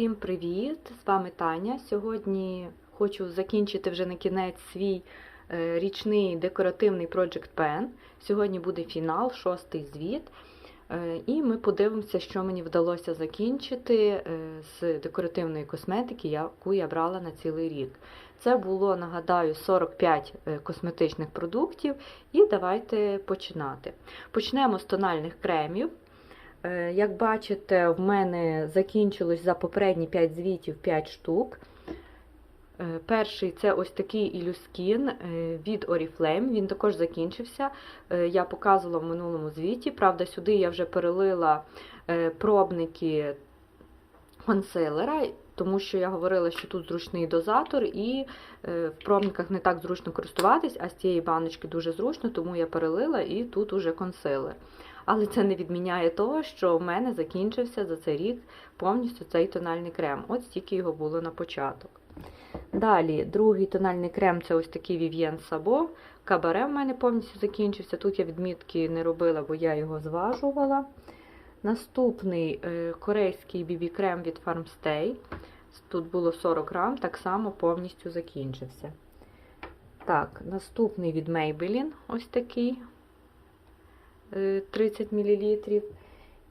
Всім привіт! З вами Таня. Сьогодні хочу закінчити вже на кінець свій е, річний декоративний Project Pen. Сьогодні буде фінал, шостий звіт. Е, І ми подивимося, що мені вдалося закінчити е, з декоративної косметики, яку я брала на цілий рік. Це було, нагадаю, 45 е, косметичних продуктів. І давайте починати. Почнемо з тональних кремів. Е, Як бачите, в мене закінчилось за попередні 5 звітів 5 штук. Е, Перший це ось такий ілюскін е, від Oriflame. Він також закінчився. Я показувала в минулому звіті. Правда, сюди я вже перелила пробники консилера, тому що я говорила, що тут зручний дозатор, і в пробниках не так зручно користуватись, а з цієї баночки дуже зручно, тому я перелила і тут уже консилер. Але це не відміняє того, що в мене закінчився за цей рік повністю цей тональний крем. От стільки його було на початок. Далі, другий тональний крем це ось такий Vivien Sabo. Кабаре в мене повністю закінчився. Тут я відмітки не робила, бо я його зважувала. Наступний е, корейський BB-крем від Farmstay. Тут було 40 грам, так само повністю закінчився. Так, наступний від Maybelline, ось такий 30 мл.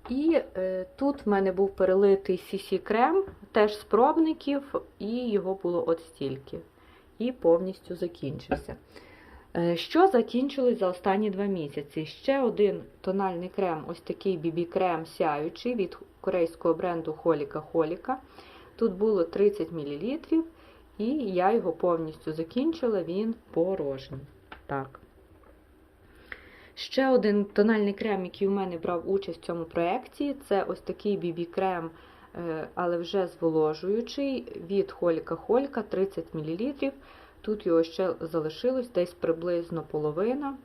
І е, тут в мене був перелитий CC крем, теж з пробників, і його було от стільки. І повністю закінчився. Е, Що закінчилось за останні два місяці? Ще один тональний крем, ось такий BB-крем сяючий від корейського бренду Холіка Холіка. Тут було 30 мл, і я його повністю закінчила, він порожній. Так. Ще один тональний крем, який у мене брав участь в цьому проєкті, це ось такий BB-крем, е, але вже зволожуючий від Холіка Холька 30 мл. Тут його ще залишилось десь приблизно половина,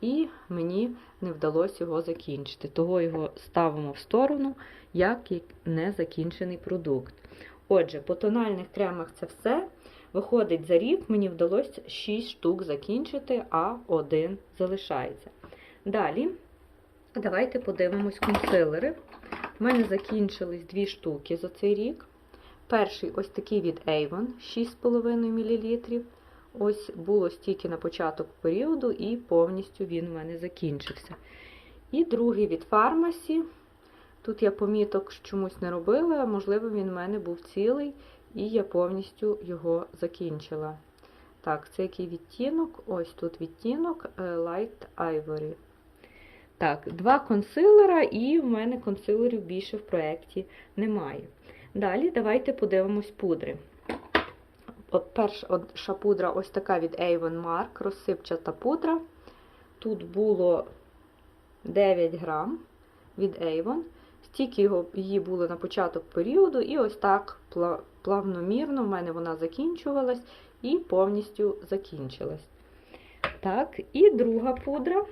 і мені не вдалося його закінчити. Того його ставимо в сторону, як незакінчений продукт. Отже, по тональних кремах це все. Виходить, за рік мені вдалося 6 штук закінчити, а один залишається. Далі, давайте подивимось консилери. У мене закінчились дві штуки за цей рік. Перший ось такий від Avon 6,5 мл. Ось було стільки на початок періоду, і повністю він у мене закінчився. І другий від Pharmacy. Тут я поміток чомусь не робила, можливо, він у мене був цілий, і я повністю його закінчила. Так, це який відтінок? Ось тут відтінок Light Ivory. Так, два консилера, і в мене консилерів більше в проєкті немає. Далі давайте подивимось пудри. От Перша пудра ось така від Avon Mark, розсипчата пудра. Тут було 9 грам від Avon. Стільки її було на початок періоду, і ось так плавномірно в мене вона закінчувалась і повністю закінчилась. Так, і друга пудра.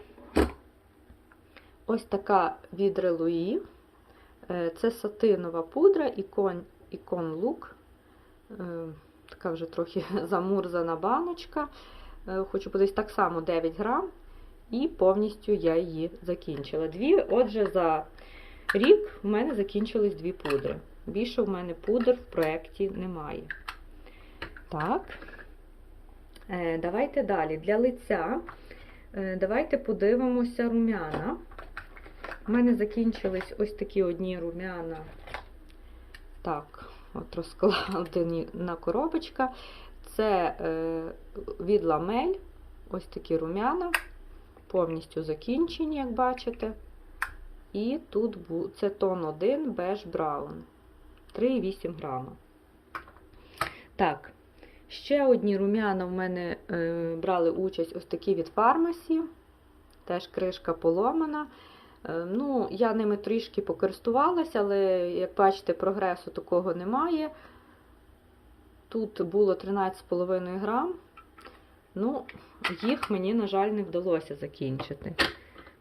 Ось така від Релуї. Це сатинова пудра Icon, Icon Look. Така вже трохи замурзана баночка. Хочу подивитися так само 9 грам, і повністю я її закінчила. Дві, отже, за рік в мене закінчились дві пудри. Більше в мене пудр в проєкті немає. Так, давайте далі. Для лиця давайте подивимося рум'яна. У мене закінчились ось такі одні рум'яна. Так, от розкладені коробочка. Це е, від ламель, ось такі рум'яна, повністю закінчені, як бачите. І тут це тон 1 беж браун. 3,8 грама. Так, ще одні рум'яна в мене е, брали участь ось такі від фармасі. Теж кришка поломана. Ну, Я ними трішки покористувалася, але, як бачите, прогресу такого немає. Тут було 13,5 грам. Ну, їх мені, на жаль, не вдалося закінчити.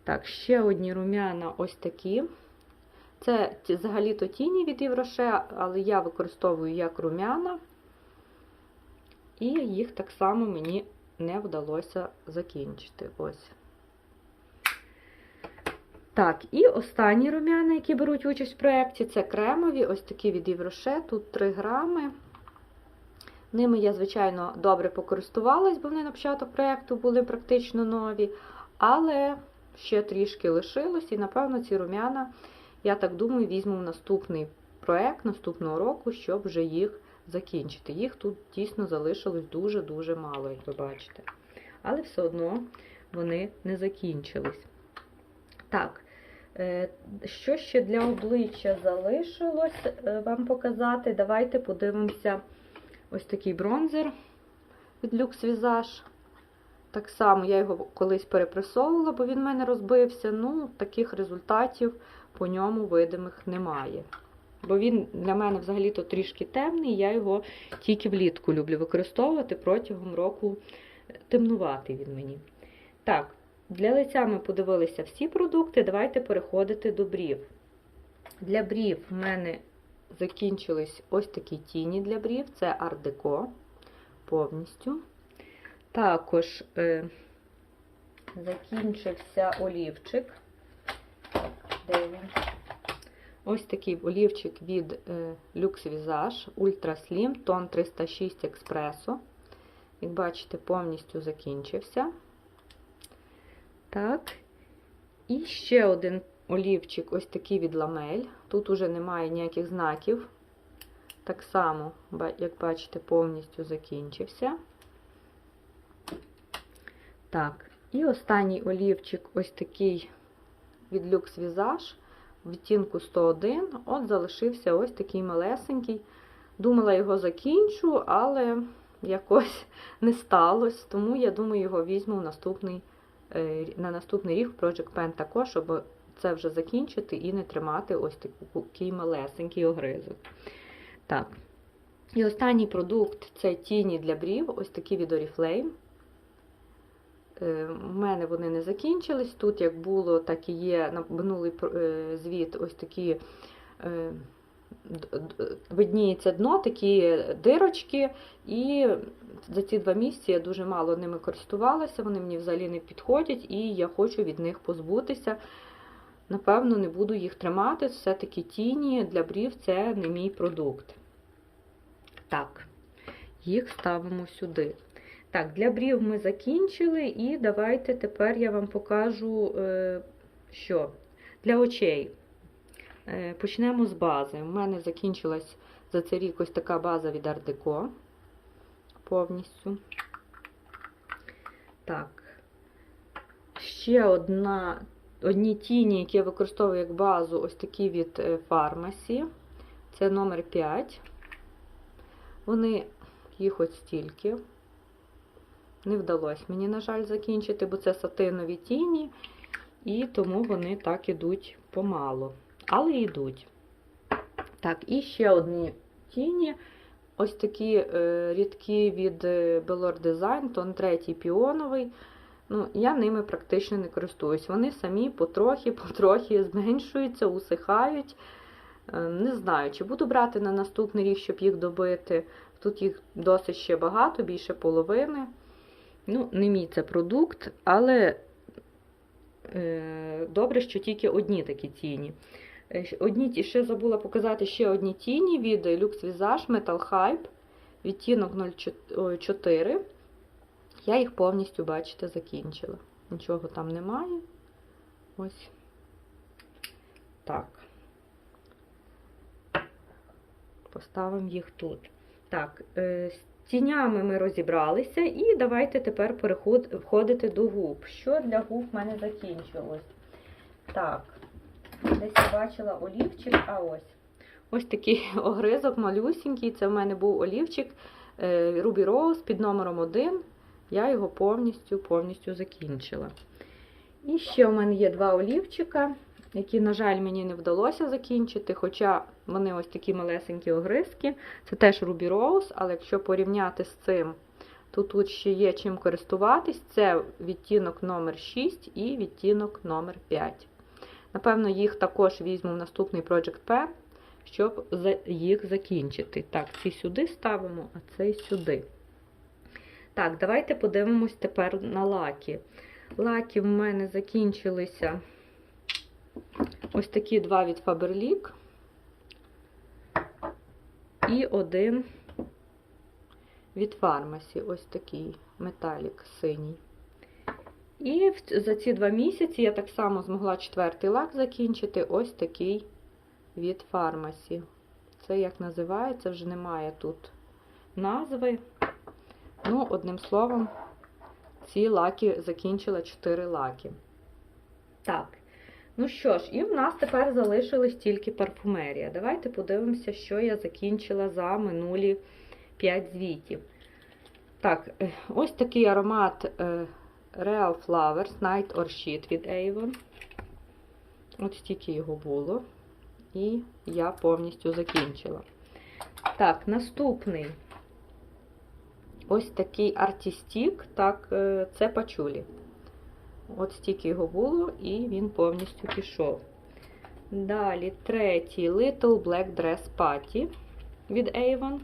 Так, ще одні рум'яна ось такі. Це взагалі-то тіні від Євроше, але я використовую як рум'яна. І їх так само мені не вдалося закінчити. Ось. Так, і останні рум'яна, які беруть участь в проєкті, це кремові, ось такі від Євроше, тут 3 грами. Ними я, звичайно, добре покористувалась, бо вони на початок проєкту були практично нові. Але ще трішки лишилось, і, напевно, ці рум'яна, я так думаю, візьму в наступний проєкт наступного року, щоб вже їх закінчити. Їх тут дійсно залишилось дуже-дуже мало, як ви бачите. Але все одно вони не закінчились. Так, що ще для обличчя залишилось е, вам показати? Давайте подивимося ось такий бронзер від Lux Visage. Так само я його колись перепресовувала, бо він в мене розбився. Ну, таких результатів по ньому видимих немає. Бо він для мене взагалі-то трішки темний, я його тільки влітку люблю використовувати протягом року темнуватий він мені. Так, для лиця ми подивилися всі продукти. Давайте переходити до брів. Для брів в мене закінчились ось такі тіні для брів. Це Deco повністю. Також е, закінчився олівчик. Де він? Ось такий олівчик від е, Lux Visage Ultra Slim, тон 306 Espresso. Як бачите, повністю закінчився. Так. І ще один олівчик, ось такий від ламель. Тут уже немає ніяких знаків. Так само, як бачите, повністю закінчився. Так, і останній олівчик, ось такий від Lux Visage, в відтінку 101. От залишився ось такий малесенький. Думала, його закінчу, але якось не сталося. Тому я думаю, його візьму в наступний, на наступний рік Project Pen також, щоб це вже закінчити і не тримати ось такий малесенький огризок. Так. І останній продукт це тіні для брів, ось такі від Oriflame. У мене вони не закінчились. Тут, як було, так і є на минулий звіт, ось такі видніється дно, такі дирочки, і за ці два місяці я дуже мало ними користувалася, вони мені взагалі не підходять, і я хочу від них позбутися. Напевно, не буду їх тримати, все-таки тіні для брів це не мій продукт. Так, їх ставимо сюди. Так, для брів ми закінчили, і давайте тепер я вам покажу, що для очей. Почнемо з бази. У мене закінчилась за цей рік ось така база від Deco повністю. Так, ще одна, одні тіні, які я використовую як базу, ось такі від Pharmacy. Це номер 5. Вони їх ось стільки. Не вдалося мені, на жаль, закінчити, бо це сатинові тіні, і тому вони так ідуть помало. Але йдуть. Так, і ще одні тіні. Ось такі е, рідкі від Belor Design, тон третій піоновий. Ну, Я ними практично не користуюсь. Вони самі потрохи-потрохи зменшуються, усихають. Е, не знаю, чи буду брати на наступний рік, щоб їх добити. Тут їх досить ще багато, більше половини. Ну, не мій це продукт, але е, добре, що тільки одні такі тіні. Одні, ще забула показати ще одні тіні від Lux Visage Metal Hype, відтінок 04. Я їх повністю, бачите, закінчила. Нічого там немає. Ось так. Поставимо їх тут. Так, з тінями ми розібралися, і давайте тепер переход, входити до губ. Що для губ в мене закінчилось? Так. Десь я бачила олівчик, а ось. Ось такий огризок малюсінький. Це в мене був олівчик Ruby Rose під номером 1. Я його повністю повністю закінчила. І ще в мене є два олівчика, які, на жаль, мені не вдалося закінчити. Хоча вони ось такі малесенькі огризки. Це теж Ruby Rose, але якщо порівняти з цим, то тут ще є чим користуватись. Це відтінок номер 6 і відтінок номер 5. Напевно, їх також візьму в наступний Project Pen, щоб їх закінчити. Так, ці сюди ставимо, а цей сюди. Так, давайте подивимось тепер на лаки. Лаки в мене закінчилися Ось такі два від Faberlic і один від фармасі, ось такий металік синій. І за ці два місяці я так само змогла четвертий лак закінчити, ось такий від фармасі. Це як називається, вже немає тут назви. Ну, одним словом, ці лаки закінчила 4 лаки. Так. Ну що ж, і в нас тепер залишилась тільки парфумерія. Давайте подивимося, що я закінчила за минулі 5 звітів. Так, е, ось такий аромат е, Real Flowers Night or Sheet від Avon. От стільки його було. І я повністю закінчила. Так, наступний ось такий артістік, так, е, це пачулі. От стільки його було, і він повністю пішов. Далі третій Little Black Dress Party від Avon.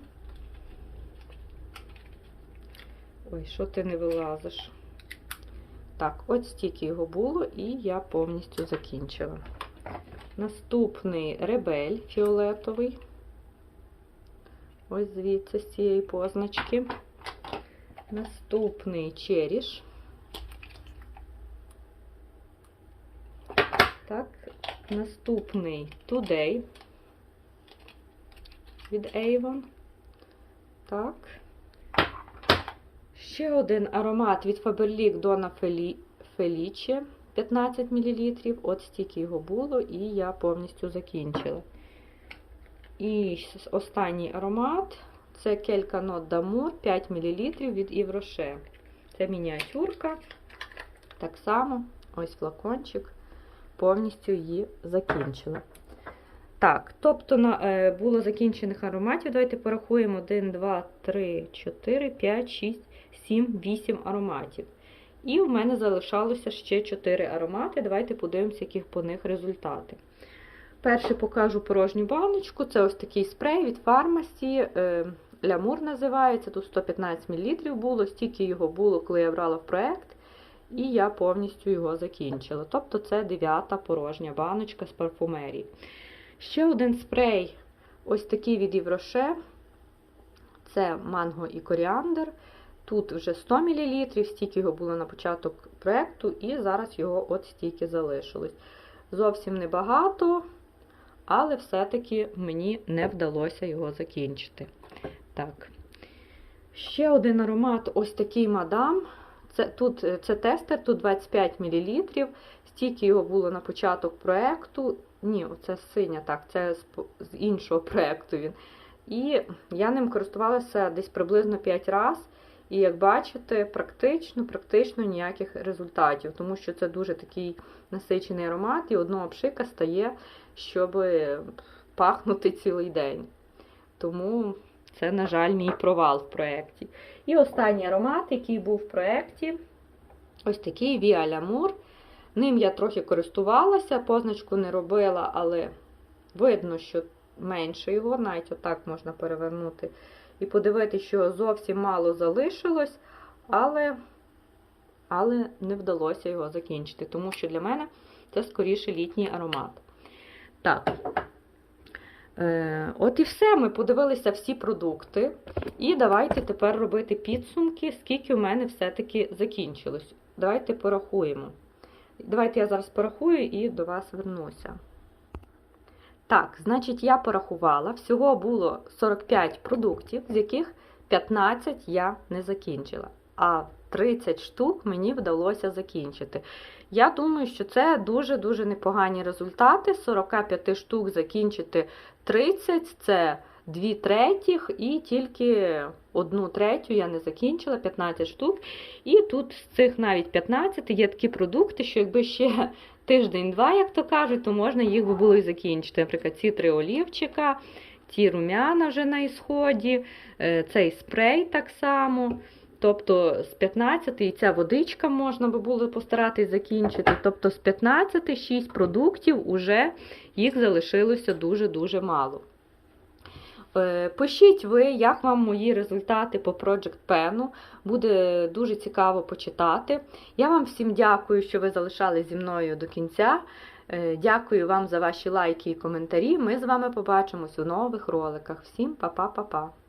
Ой, що ти не вилазиш? Так, от стільки його було, і я повністю закінчила. Наступний ребель фіолетовий. Ось звідси з цієї позначки. Наступний черіш. Так, наступний Today від Avon. Так. Ще один аромат від Faberlic Donna Feli- Felice 15 мл. От стільки його було, і я повністю закінчила. І останній аромат це Келька Нот Дамур 5 мл від Rocher. Це мініатюрка. Так само, ось флакончик. Повністю її закінчила. Так, тобто на, е, було закінчених ароматів. Давайте порахуємо 1, 2, 3, 4, 5, 6, 7, 8 ароматів. І в мене залишалося ще 4 аромати. Давайте подивимося, які по них результати. Перший покажу порожню баночку. Це ось такий спрей від фармасі. Лямур називається. Тут 115 мл було, стільки його було, коли я брала в проєкт. І я повністю його закінчила. Тобто це дев'ята порожня баночка з парфумерії. Ще один спрей, ось такий від Євроше. Це манго і коріандр. Тут вже 100 мл, стільки його було на початок проєкту, і зараз його от стільки залишилось. Зовсім небагато, але все-таки мені не вдалося його закінчити. Так. Ще один аромат ось такий мадам. Це, тут, це тестер, тут 25 мл. Стільки його було на початок проєкту. Ні, оце синя, так, це з, з іншого проєкту він. І я ним користувалася десь приблизно 5 разів. І як бачите, практично, практично ніяких результатів, тому що це дуже такий насичений аромат, і одного пшика стає, щоб пахнути цілий день. Тому це, на жаль, мій провал в проєкті. І останній аромат, який був в проєкті, ось такий Via L'amour. Ним я трохи користувалася, позначку не робила, але видно, що менше його, навіть отак можна перевернути. І подивитися, що зовсім мало залишилось, але, але не вдалося його закінчити, тому що для мене це скоріше літній аромат. Так. Е, От і все. Ми подивилися всі продукти. І давайте тепер робити підсумки, скільки в мене все-таки закінчилось. Давайте порахуємо. Давайте я зараз порахую і до вас вернуся. Так, значить, я порахувала. Всього було 45 продуктів, з яких 15 я не закінчила. А 30 штук мені вдалося закінчити. Я думаю, що це дуже-дуже непогані результати. 45 штук закінчити 30 це 2 третіх, і тільки одну третю я не закінчила, 15 штук. І тут з цих навіть 15 є такі продукти, що якби ще тиждень-два, як то кажуть, то можна їх би було і закінчити. Наприклад, ці три олівчика, ті рум'яна вже на ісході, е, цей спрей так само. Тобто з 15 і ця водичка можна би було постаратись закінчити. Тобто з 15 6 продуктів уже їх залишилося дуже-дуже мало. Е, Пишіть ви, як вам мої результати по Project Pen. Буде дуже цікаво почитати. Я вам всім дякую, що ви залишались зі мною до кінця. Е, Дякую вам за ваші лайки і коментарі. Ми з вами побачимось у нових роликах. Всім па-па-па-па!